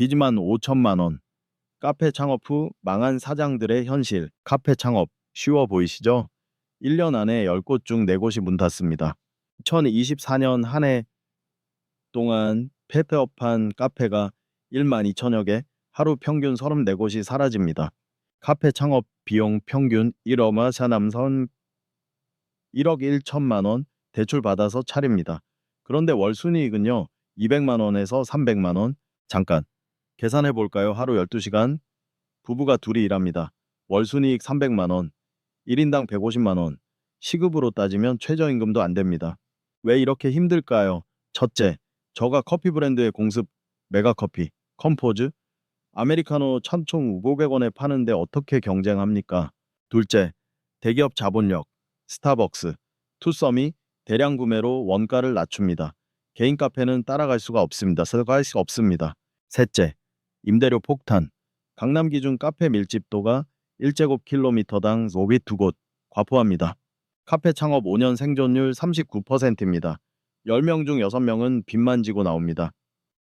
빚만 5천만 원. 카페 창업 후 망한 사장들의 현실. 카페 창업 쉬워 보이시죠? 1년 안에 10곳 중 4곳이 문 닫습니다. 2024년 한 해 동안 폐업한 카페가 1만 2천여 개, 하루 평균 34곳이 사라집니다. 카페 창업 비용 평균 1억 샤남선 1억 1천만 원 대출 받아서 차립니다. 그런데 월 순이익은요. 200만 원에서 300만 원. 잠깐 계산해 볼까요? 하루 12시간 부부가 둘이 일합니다. 월 순이익 300만 원. 1인당 150만 원. 시급으로 따지면 최저임금도 안 됩니다. 왜 이렇게 힘들까요? 첫째, 저가 커피 브랜드의 공습 메가커피, 컴포즈, 아메리카노 1,500원에 파는데 어떻게 경쟁합니까? 둘째, 대기업 자본력, 스타벅스, 투썸이 대량 구매로 원가를 낮춥니다. 개인 카페는 따라갈 수가 없습니다. 들어갈 수 없습니다. 셋째, 임대료 폭탄. 강남 기준 카페 밀집도가 1제곱킬로미터당 5빗 2곳 과포합니다. 카페 창업 5년 생존율 39%입니다. 10명 중 6명은 빚만 지고 나옵니다.